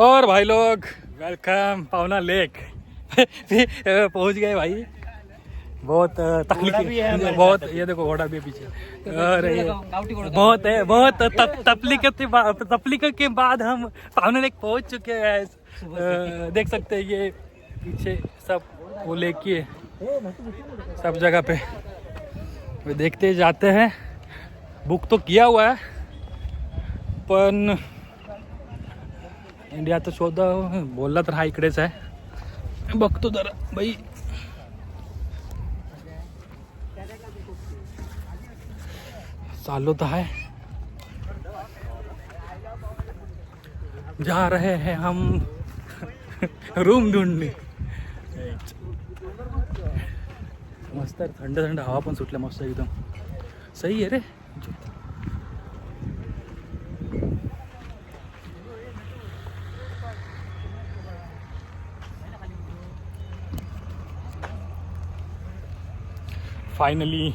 और भाई लोग वेलकम पावना लेक पहुँच गए भाई। बहुत तकलीफ़। बहुत ये देखो घोड़ा भी पीछे। और बहुत है बहुत तप, तपलीक के बाद के हम पावना लेक पहुँच चुके हैं। देख सकते हैं ये पीछे सब वो लेक ही है। सब जगह पे। देखते जाते हैं। बुक तो किया हुआ है पण इंडिया तर बोलला तर हा इकडेच आहे बघतो जरा बाई चालू तर आहे जा रहे हैं हम। रूम ढूंढणे मस्त थंड थंड हवा पण सुटल्या मस्त एकदम। सही आहे रे। Finally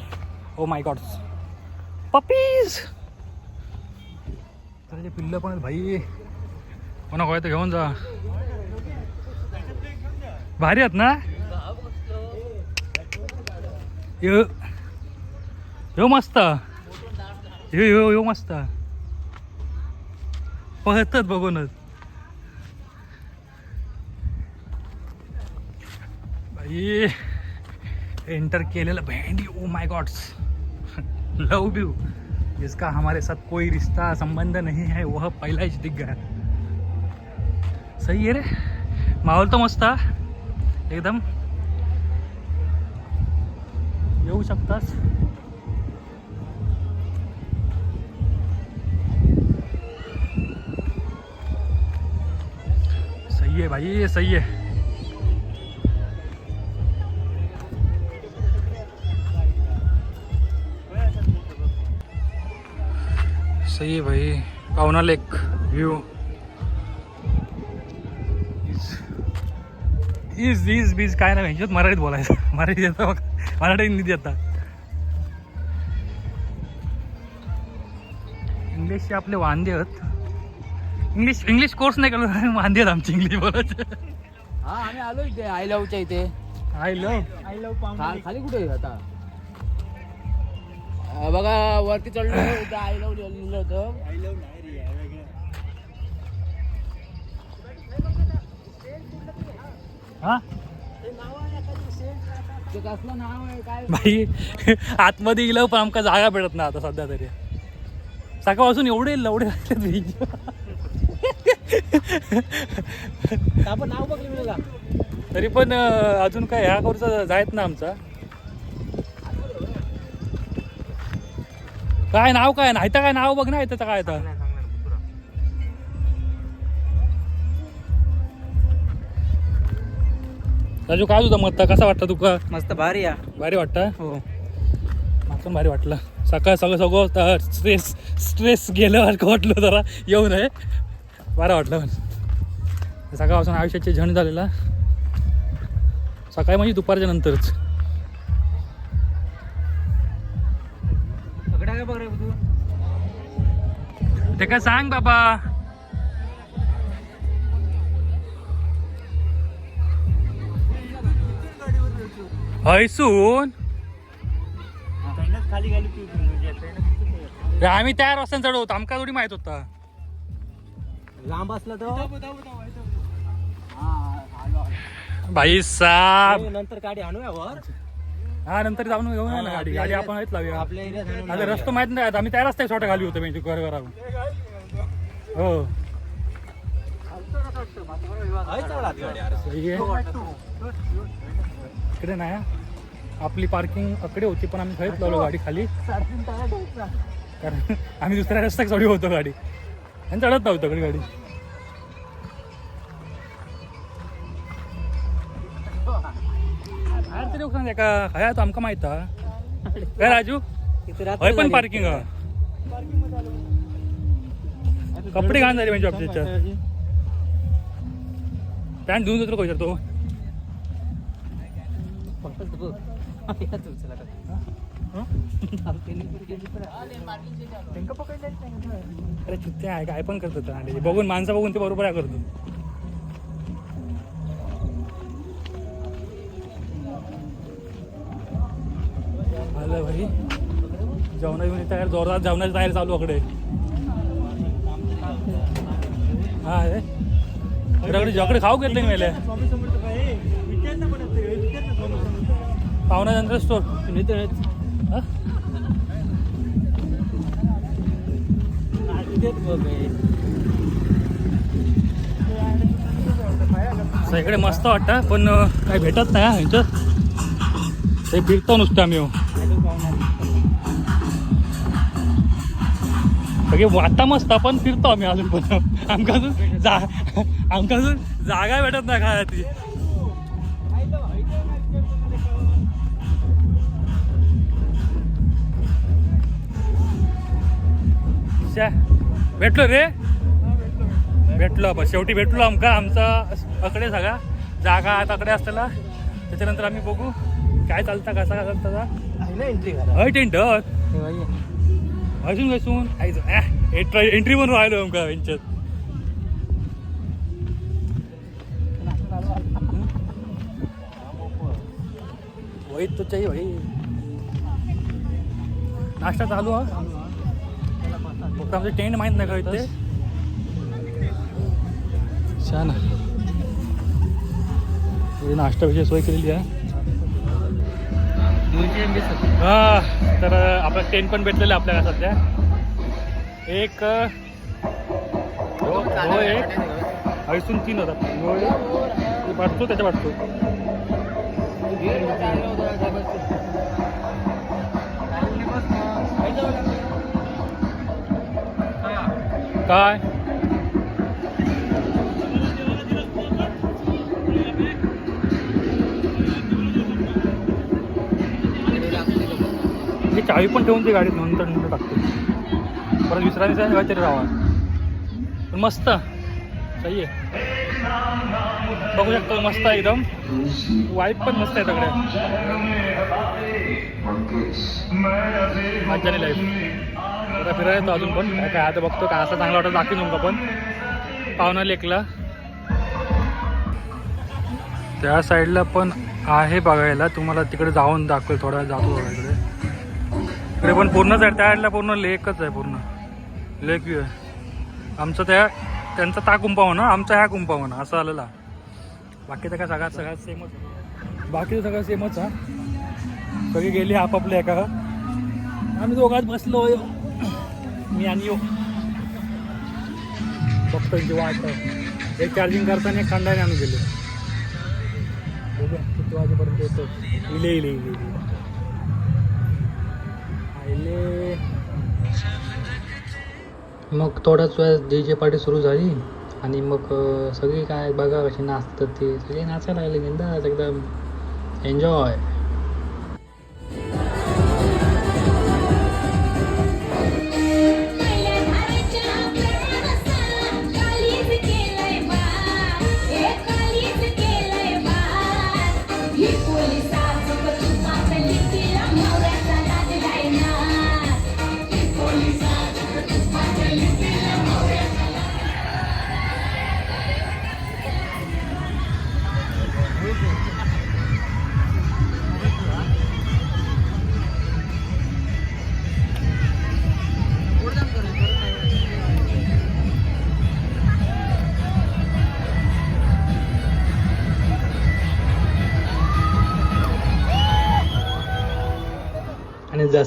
oh my God puppies त्याचे पिल्लं पण आहेत भाई. कोणा कोणा तर घेऊन जा. भारी आहेत ना? यो. यो मस्त. यो यो यो मस्त. पळतात बघूनच. भाई. एंटर केलेलं भेंडी oh my gods love you जिसका हमारे साथ कोई रिश्ता संबंध नहीं है वह पहला ही दिख गया सही है रे? माहोल तो मस्त एकदम। येऊ शकतास हो सही है भाई ये सही है। सही है भाई। पावना लेक व्यू इज इज बीज काय नाही ह्याच्यात मराठीत बोलायचं. मराठीत येतं बघ. मराठीत हिंदीत येतात इंग्लिशचे आपले वांदे आहेत. इंग्लिश इंग्लिश कोर्स नाही केलं वांदे आहेत आमची इंग्लिश बोलायचे. हा आम्ही आलो इथे. आय लव्हच्या इथे. आय लव खा- खाली कुठे आता? बघा वरती चढलो इथे आय लव्ह लिहिलं होतं. हा? ते कसलं नाव आहे काय भाई आतमध्ये गेलं पण आमका जागा भेटत ना आता सध्या तरी. सकाळपासून एवढे लवडे लागले आपण नाव बघलं तरी पण अजून काय ह्या करूचा जायत ना आमचा. काय नाव काय? नाही काय नाव बघ ना येतं काय तर. राजू काय तुझा मत? कसा वाटतं तुका? मस्त भारी या भारी वाटतं? हो. पण भारी वाटलं. सकाळ सगळं सगळं स्ट्रेस स्ट्रेस गेल्यासारखं वाटलं जरा. येऊ नये. बरं वाटलं पण. सकाळपासून आयुष्याचे झण झालेला. सकाळी म्हणजे दुपारच्या नंतरच. तू सांग बाबा. हैसून खाली खाली रे, आम्ही तयार वाजता चढवतो आमका थोडी माहीत होता. लांब असलं तर? हा. भाई साब हो, नंतर गाडी आणूया वर. हा नंतर जाऊन घेऊन या ना गाडी गाडी आपण आहेत लावूया आपल्या एरियात आणून आता रस्ता माहीत नाही आम्ही त्या रस्त्यात छोटा घाली होतो म्हणजे घर घरावर हो. इकडे नाही हा. आपली पार्किंग अकडे होती पण आम्ही खरीच लावलो गाडी खाली. कारण आम्ही दुसऱ्या रस्त्यात चढी होतो गाडी आणि चढत नव्हतं गाडी बाहेर तरी लोक सांगते का हया तो आमका माहीत काय राजू हय पण. पार्किंग हा कपडे घाण झाले म्हणजे आपल्या पॅन्ट धुवून उचला का? हं? अरे चित्ते आहे काय पण करतात बघून माणसं बघून ते बरोबर आहे करतो. आलं भाई जेवणाची तयार जोरदार जेवणाची तयारी चालू अकडे हा रे इकडे जकडे खाऊ घेतले मेले. पाहुणा जनरल स्टोर हा? इकडे मस्त वाटतं पण काही भेटत नाही हा ह्यांच्यात ते फिरतो नुसतं आम्ही. सगळे वाटता मस्त पण फिरतो आम्ही अजून पण आमका अजून जा आमका अजून जागा भेटत नाही काय ती भेटलो रे? भेटलो आपण. शेवटी भेटलो आमका. आमचा अकडे सगळा. जागा तकडे असताना. त्याच्यानंतर आम्ही बघू. काय चालतं कसा काय चालतं हय टेंट अजून कसून एंट्री म्हणून राहिलो आमका यांच्यात वही तो चाहिए भाई नाश्ता चालू हा. फक्त आमचं टेंट माहीत नाही का इथे? छान नाश्ता विषय सोय केलेली आहे. हा तर आपला टेंट पण भेटलेलं आपल्याला सध्या. एक हो एक हयसून तीन होतात. वाटतो त्याच्या वाटतो. काय? चावी पण ठेवून ती गाडीत नंतर नंतर टाकतो. परत विसरायचं आहे काहीतरी राहा पण मस्त. सही आहे. बघू शकतो मस्त आहे एकदम. वाईट पण मस्त आहे सगळ्या मजा नाही लाईफ आता फिरायला येतो अजून पण. काय काय आता बघतो काय असं चांगला वाटत दाखवून तुमका पण. पाहुणा लेकला. त्या साईडला पण आहे बघायला. तुम्हाला तिकडे जाऊन दाखवेल थोडा जातो बघा इकडे इकडे पण पूर्णच आहे त्या साईडला पूर्ण लेकच आहे पूर्ण. लेक व्ह्यू आहे. आमचं त्या त्यांचा ता कुंपावना आमचा ह्या कुंपावना असं आलेला बाकी तर काय सगळ्यात सगळ्यात सेमच बाकी सगळं सेमच हा सगळी गेली आपापल्या एका आम्ही दोघात बसलो मी आणि यो. फक्त त्यांची वाट. एक चार्जिंग करताना एक खंडाने आणून गेलो. किती वाजेपर्यंत येतो इले इले इले इले. आले मग थोडाच वेळ डी जे पार्टी सुरू झाली. आणि मग सगळी काय बघा कशी नाचतात ते सगळे नाचायला लागले. बिंदास एकदम. एन्जॉय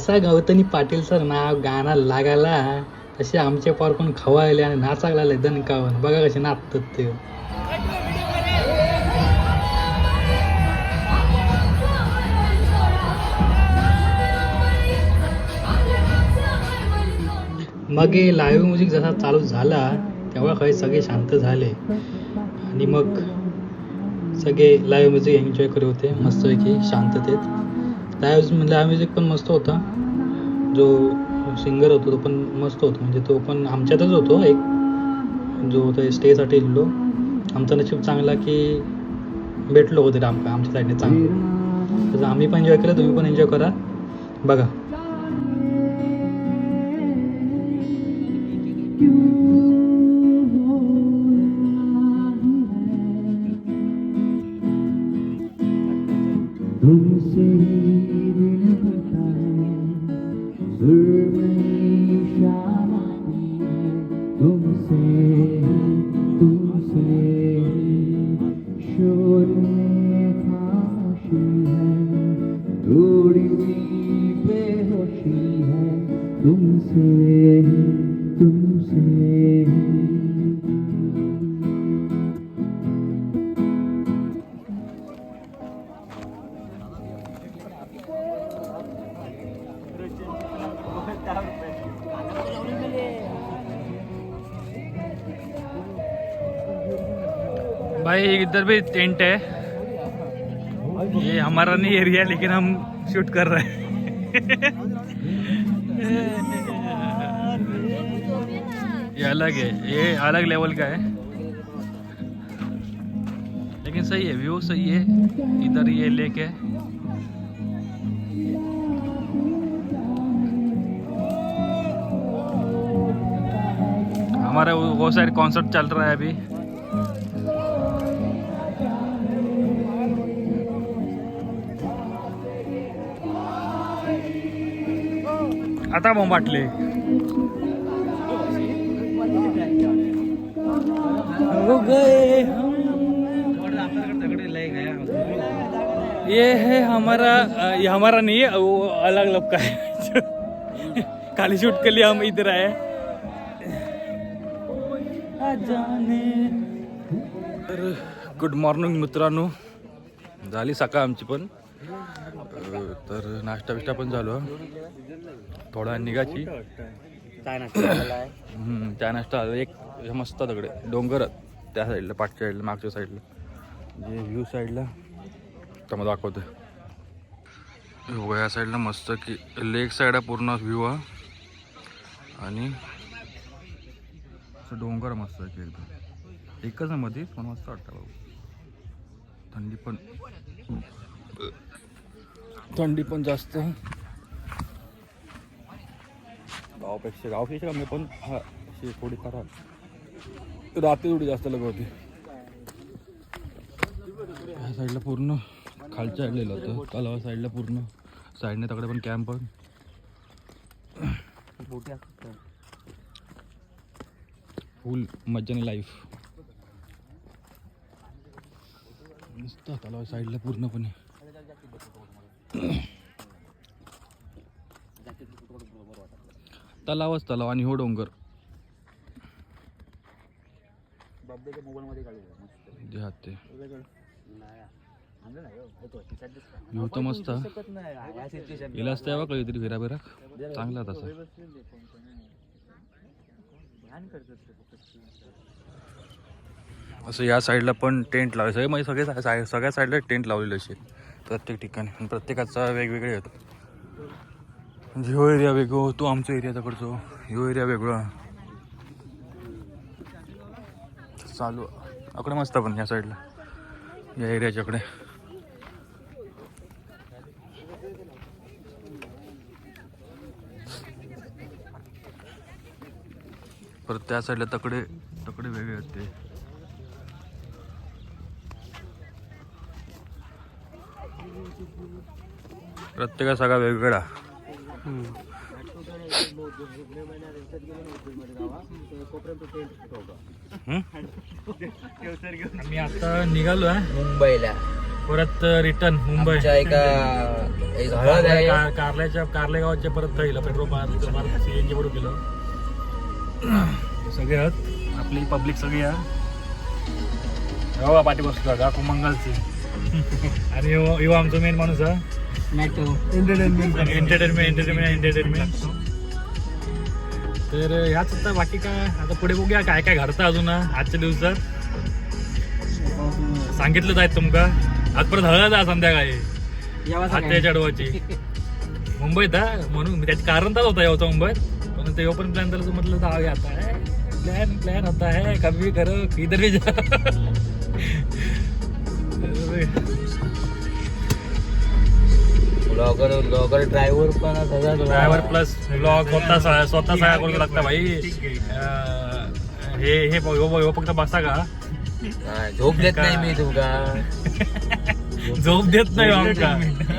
जसा गौतमी पाटील सर नाव गाणं लागायला तसे आमचे पार कोण खवायले आणि नाचायला लागले दणकावून. बघा कसे नाचतात ते. मग हे लाईव्ह म्युझिक जसा चालू झाला तेव्हा काही सगळे शांत झाले. आणि मग सगळे लाईव्ह म्युझिक एन्जॉय करत होते मस्तपैकी शांततेत. त्यावेळेस म्हणजे हा म्युझिक पण मस्त होता. जो सिंगर होतो तो पण मस्त होता. म्हणजे तो पण आमच्यातच होतो एक. जो ते स्टेसाठी इल्लो. आमचा नशीब चांगला की भेटलो होते आमका आमच्या साईडने चांगलं. तसं आम्ही पण एन्जॉय केलं तुम्ही पण एन्जॉय करा. बघा. तुमसे इधर भी टेंट है। ये हमारा नहीं एरिया, लेकिन हम शूट कर रहे हैं। ये अलग है, ये अलग लेवल का है। लेकिन सही है, व्यू सही है। इधर ये लेक है। हमारा वो साइड कॉन्सर्ट चल रहा है अभी। आता मग वाटले हो ये है हमारा ये हमारा नहीं है वो अलग लोग का है। खाली शूट के लिए हम इधर आए। तर गुड मॉर्निंग मित्रांनो। झाली सकाळ आमची पण. तर नाश्ता बिष्टा पण झालो थोडा निघाची काय नाश्ता हम्म, त्या नाश्ता आला. एक हे मस्त तिकडे डोंगर त्या साईडला पाठच्या साईडला मागच्या साईडला. जे व्ह्यू साईडला. तर मग दाखवतो या साईडला मस्त की लेक साईड आहे पूर्ण व्ह्यू हा. आणि डोंगर मस्त आहे की एकदम. एकच आहे मध्ये पण मस्त वाटतं भाऊ थंडी पण थंडी पण जास्त गावापेक्षा गावपेक्षा कमी पण हा अशी थोडी खराब रात्री थोडी जास्त लग होती. ह्या साईडला पूर्ण खालच्या साईडला होतं तलावा साईडला पूर्ण. साईडने तकडे पण कॅम्प पण. फुल मज्जाने लाईफ नुसतं तलावा साईडला पूर्णपणे. तलावच तलाव आणि हो डोंगर. हात ते. व्ह्यू तर मस्त. गेलाच तेव्हा कधीतरी फिरा बिरा चांगला तसा असं. या साईडला पण टेंट लावले. सगळे म्हणजे सगळे सगळ्या साईडला टेंट लावलेले असे. प्रत्येक ठिकाणी. आणि प्रत्येकाचा वेगवेगळे येतो म्हणजे ह्यो एरिया वेगळो तो आमचा एरिया तिकडचो ह्यो एरिया वेगळा. चालू. अकडे मस्त पण या साईडला या एरियाच्याकडे परत त्या साईडला तकडे तकडे वेगळे आहेत ते. प्रत्येका सगळा वेगवेगळा. मी आता निघालो आहे मुंबईला. परत रिटर्न मुंबई. एका हळद आहे कारल्याच्या कारले गावाच्या परत गेलं पेट्रोल मार सी एन जी बरोबर गेलो. सगळे आहेत. आपली पब्लिक सगळी आहे. पाठी बसतो काकू मंगलची. आणि ह्यो आमचा मेन माणूस आहे. एंटरटेनमेंट एंटरटेनमेंट एंटरटेनमेंट एंटरटेनमेंट तर ह्याच आता बाकी काय? आता पुढे बघूया काय काय घडतं अजून आजच्या दिवसात. सांगितलं जायत तुमका. आज परत हळद आहे संध्याकाळी. आत्या चढवायची मुंबईत हा म्हणून त्याचे कारण तर होता होता मुंबईत. पण ते पण प्लॅन झालं तर म्हटलं जाऊया आता प्लॅन प्लॅन होता है कभी करो किधर भी जा. ब्लॉगर ब्लॉगर ड्रायव्हर पण सगळा ड्रायव्हर प्लस ब्लॉग स्वतः सा- स्वतः सहाय्य करू लागता भाई. अं, हे हे ब- ह्यो- ह्यो फक्त बसा का? हा, झोप देत नाही मी तुका झोप देत नाही हो आमका.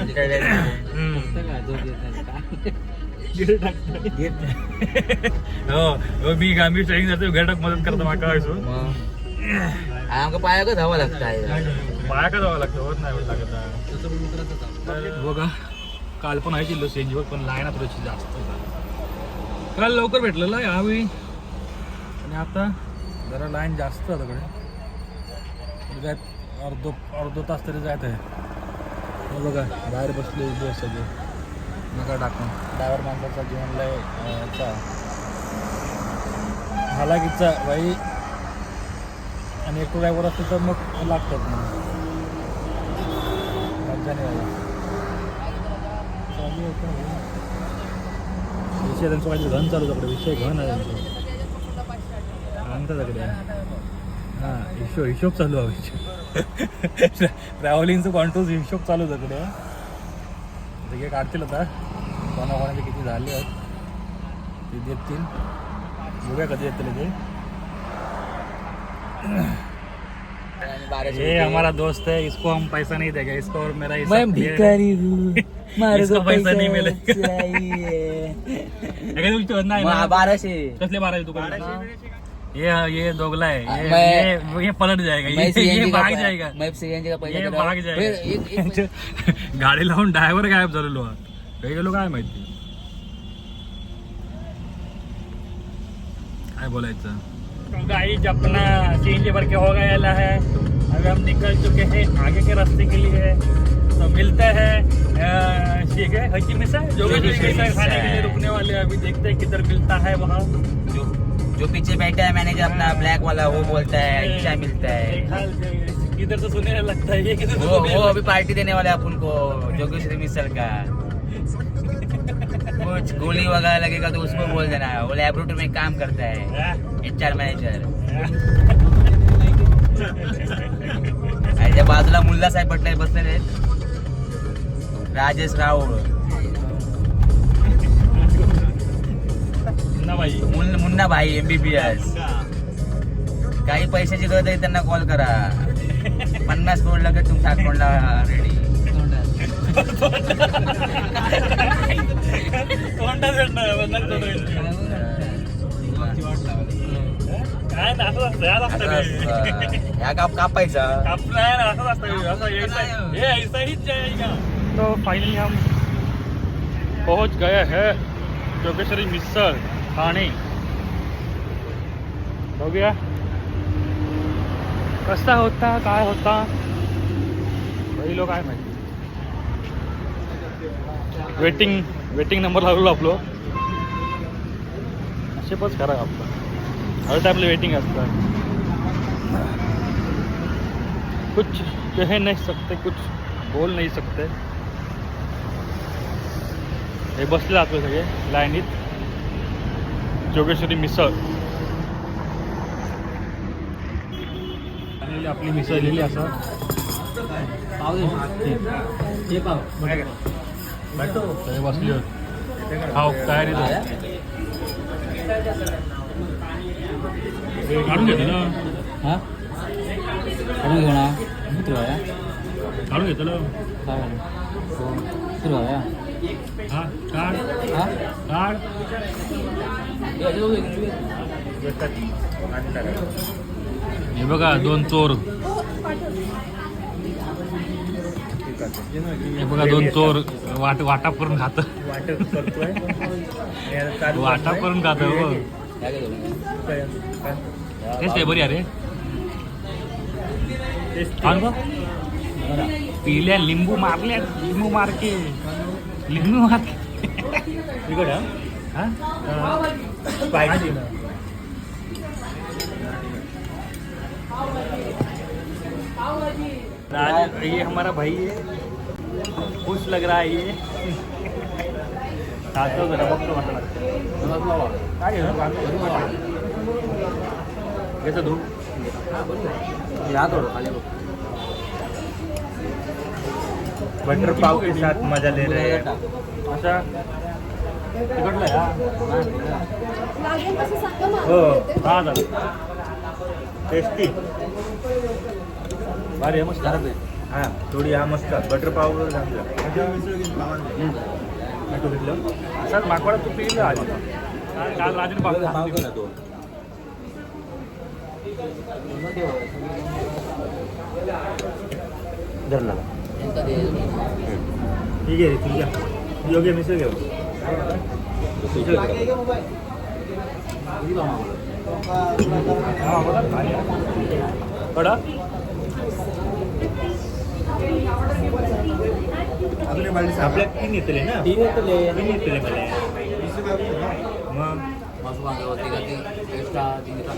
Entertainment. हम्म. हो हो, मी मी ट्रेनिंग जातो घरटाक मदत करतो माका असो मग? आमका पायाकच हवा लागता पाया का जावं लागतं होत नाही एवढं लागत. तर बघा. काल पण आहे चिल्लो सीएनजीवर पण लाईन थोडीशी जास्त काल लवकर भेटलेलं आहे यावेळी. आणि आता जरा लाईन जास्त आहे तिकडे जात अर्धो अर्धो तास तरी जात आहे. बघा बाहेर बसले उभे सगळे. नका टाकून ड्रायव्हर माणसाचा जीवन लय हालाकीचा भाई आणि एकटो ड्रायव्हर असतो तर मग लागतात मग. मज्जा नाही? विषय त्यांचं काहीतरी घन चालू आहे विषय घन आहे त्यांचं सांगता सगळे हां हिशोब हिशोब चालू आहे हिशोब ट्रॅव्हलिंगचं कॉन्ट्रोल हिशोब चालू आहे सगळे काय काढतील आता कोणाकोणाचे किती झाले आहेत ते देतील बघूया कधी येतील ते ये हमारा दोस्त है इसको हम पैसा नहीं देगा इसको और मेरा मैं है. भिखारी हूँ मेरे इसको को पैसा. नहीं तुमची ना? बाराशे. कसले बाराशे तू ये ये दोगला है. ये मैं- ये, ये पलट जाएगा. ये, ये भाग जाएगा. मैं सीएनजी का पैसा ये भाग. जाएगा. फिर एक- एक मिनट. गाडी लावून ड्रायव्हर गायब झालेलो हा. काही गेलो काय माहिती? काय बोलायचं? गाड़ी अपना सीएनजी भर के हो गया है। अभी हम निकल चुके हैं आगे के रास्ते के लिए तो मिलते हैं। ठीक है हची मिसा जो भी. खाने के लिए रुकने वाले। अभी देखते हैं किधर मिलता है वहाँ जो जो पीछे बैठा है मैनेजर अपना ब्लैक वाला वो बोलता है चाय मिलता है किधर से सुनने लगता है ये किधर वो वो अभी पार्टी देने वाले हैं अपन को जोगेश्वरी मिसल का कुछ गोली वगैरह लगेगा तो उसको बोल देना वो लैबोरेटरी में काम करता है? एच आर मॅनेजर बाजूला मुल्ला साहेब पटले बसलेले आहेत. राजेश राऊळ मुन्ना भाई एमबीबीएस काही पैशाची गरज आहे त्यांना कॉल करा. पन्नास करोड लगेच तुमच्या अकाउंटला रेडी. ह्या काप कापायचा. ना, असंच असतं, तो फाइनली हम पहुंच गए हैं जोगेश्वरी मिसळ हो गया? कसा होता काय होता पहिलो काय माहिती वेटिंग वेटिंग नंबर लागलो आपलो असेपच करा आपलं हर टाइमला वेटिंग असतं कुछ कह नहीं सकते कुछ बोल नहीं सकते। हे बसले आपले सगळे लाईनीत. जोगेश्वरी मिसळ. आलेली आपली मिसळ लिहिली असं. बसले होते. खाऊ तयारी काढून घेतो ना. हा? काढून घेऊ ना. आहे. काढून घेतो ना. काय आहे. काढ काढ हे बघा दोन चोर. हे बघा दोन चोर वाट वाटा करून खात. वाटा करून खात हो. तेच आहे बरी अरे हो. पिल्या लिंबू मारल्या लिंबू मारके. लिंबू मारके हा? राज ये हमारा भाई है। खुश लग रहा है ये। खातो जरा बघतो म्हटलं काय घेतो धू या थोडं खाली बघ. बटर पाव के साथ मजा ले रहे हैं। आहे, हा लागेल तसं सांगा हो झालं टेस्टी। भारी आहे मस्त हा थोडी हा मस्त. बटर पाव घातला. सर माकवाडा तू पिलं आज? काल राजूने पाव धरला. यांचं ते- ठीक आहे योग्य मिसळ घेऊ कडा आपल्या तीन येतले ना तीन येतले. तीन येतले मला मग मस्त वांगे होते का ते एक्स्ट्रा तीन येतात.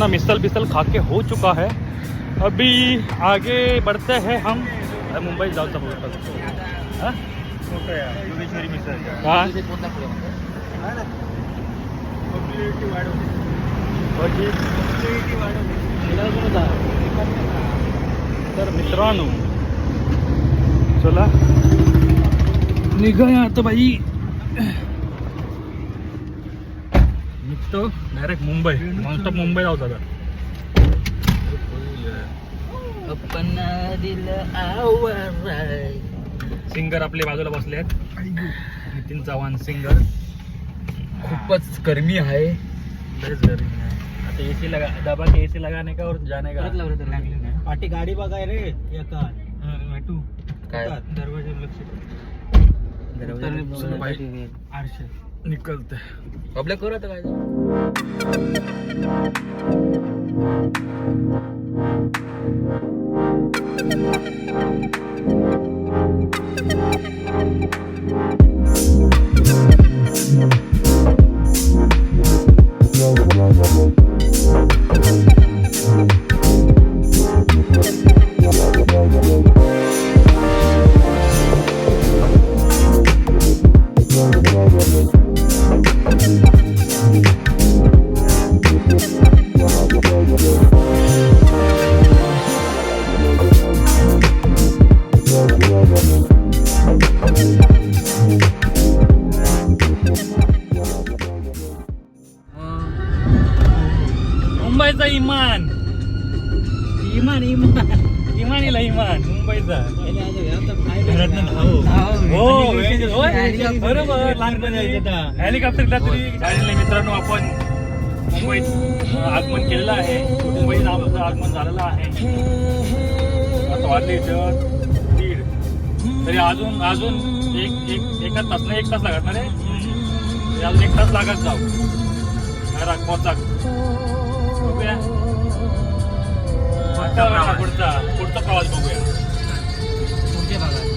अपना मिसल बिसल खा के हो चुका है। अभी आगे बढ़ते हैं हम। मुंबई हाँ आहे योगेश्वरी मिसळ हाँ? तर मित्रांनो, चला। निघूया आता बाई निघतो डायरेक्ट मुंबई. नॉनस्टॉप मुंबई जाऊ आवाज. सिंगर आपले बाजूला बसले आहेत. नितीन चव्हाण सिंगर खूपच गरमी आहे. लयच गरमी आहे. आता एसी लगा दबा के एसी लगाने का और जाने का? पाठी गाडी बघाय रे एका. वाटू काय? दरवाजा लक्ष भाई आरशे निकलते. आपल्या करू आता काय मुंबईचा इमान. इमान इमान. इमान इला इमान. मुंबईचा. धाव. हो. हेलिकॉप्टर- होय, बरोबर. लहानपणी. हेलिकॉप्टरला तरी झालेलं मित्रांनो आपण मुंबईत आगमन केलेलं आहे. मुंबईत आमचं आगमन झालेलं आहे. आता वाजले इथं दीड. तरी अजून अजून एक एक एका तास नाही एक तास अजून एक तास लागत जाऊ. बघूया. पुढचा पुढचा पुढचा प्रवास बघूया. पुढच्या भागात.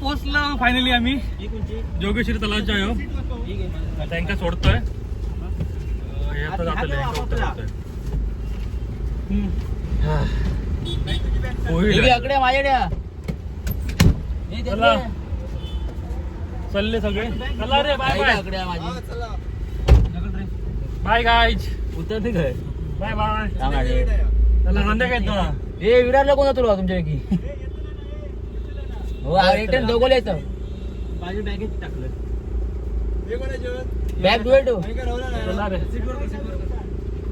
पोचलो फायनली आम्ही. जोगेश्वरी तलावच्या आहे टँकर सोडतोय. आता हे माझ्याड्या चालले सगळे. चला रे बाय बाय आकड्या माझी. बाय गाईज उतरते काय? बाय बाय चला येतो ना. ए विरारला कोण तुला तुमच्यापैकी? हो रिटर्न दोघं येतं. माझ्या बॅगेत टाकलं.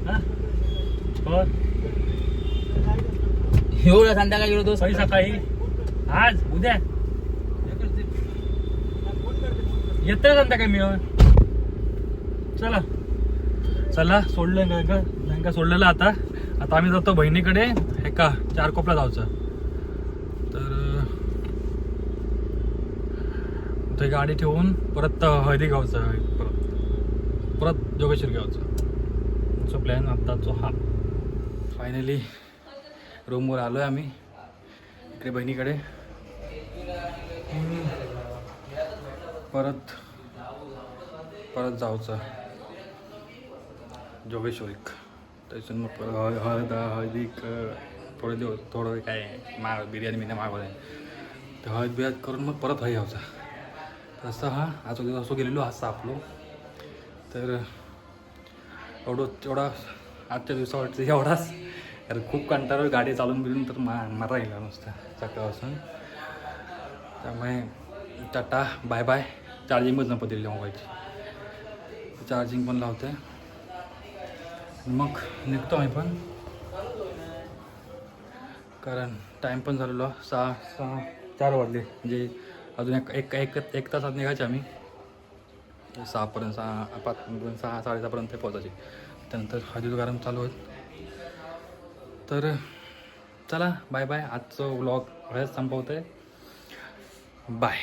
हा? हो. एवढं संध्याकाळी गेलो दोस्त. पैसा काही आज उद्या. येतोय संध्याकाळी मी. चला. चला सोडलं बँका बँका सोडलेलं आता. आता आम्ही जातो बहिणीकडे हे का चार कोपला जायचं तर ते गाडी ठेवून परत हळदी गावचं परत परत जोगेश्वर गावचं आमचा प्लॅन आत्ताचा हा. फायनली रूमवर आलो आहे आम्ही. इकडे बहिणीकडे. परत परत जाऊचा. जोगेश्वरीक त्याच्यानं मग परत हळ हळद हळदीक थोडं थोडे दिवस थोडं काय माग बिर्याणी बिर्याणी मागवलं तर हळद बिळद करून मग परत हळी यावचा असा हा आजो दिवस असो गेलेलो असा आपलो तर एवढं तेवढा आजच्या दिवसावरती एवढाच. कारण खूप कंटाळा गाडी चालून बिलून तर मा मारा राहिला नुसतं सकाळपासून त्यामुळे टाटा बाय बाय चार्जिंगच नको दिली मोबाईलची चार्जिंग पण लावते मग निघतो आम्ही पण. कारण टाईम पण झालेलो सहा सहा चार वाजले. म्हणजे अजून एक एक एक एक तासात निघायचे आम्ही. सहापर्यंत सहा पाच सहा साडेसहापर्यंत पोहोचायचे. त्यानंतर हळदी गरम चालू होत तर चला बाय बाय. आजचं व्लॉग वेळेस संपवतं. आहे बाय.